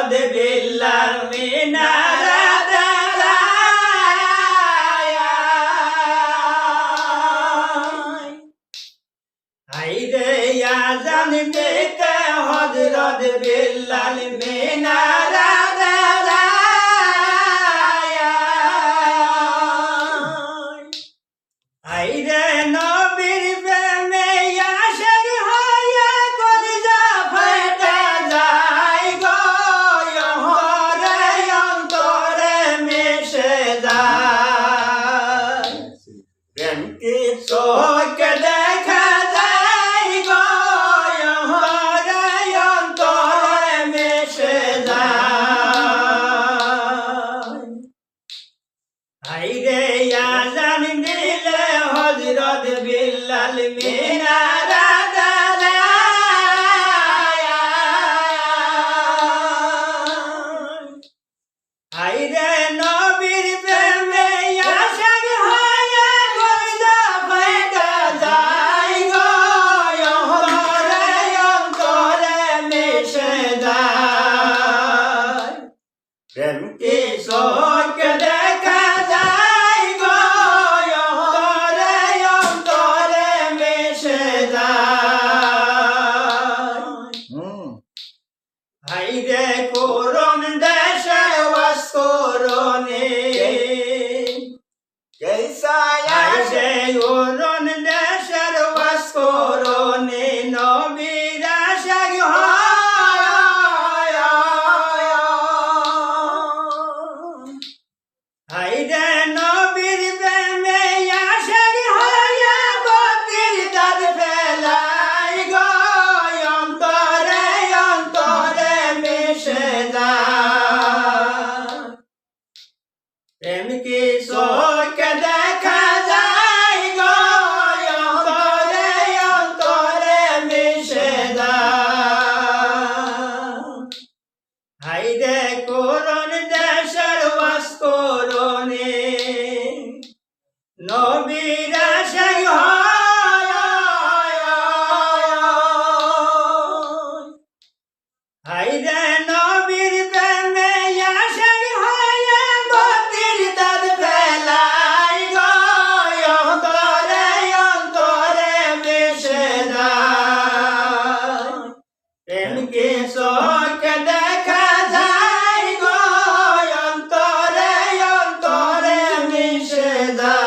হজরত বিল্লাল মিনারা। হাইরে আজান দিতে হজরত বিল্লাল মিনারা দাঁড়ায়। চোখে দেখা যায় অহরে অন্তরে মিশে যায় হাইরে আজান দিলে হজরত বিল্লাল মিনারা দাঁড়ায়। হাইরে প্রেম কি শোক দেখা যায় গো অন্তরে অন্তরে মিশে যায়। হুম। হাইরে করুন দেশের বাস করুনে কেসায় হাইরে করুন প্রেম কি শোক দেখা যায় গো, অন্তরে অন্তরে মিশে যায় হাইরে করুন দেশের বাস করুন নবীর প্রেমকে চোখে দেখা যায় গো অন্তরে অন্তরে মিশে যায়।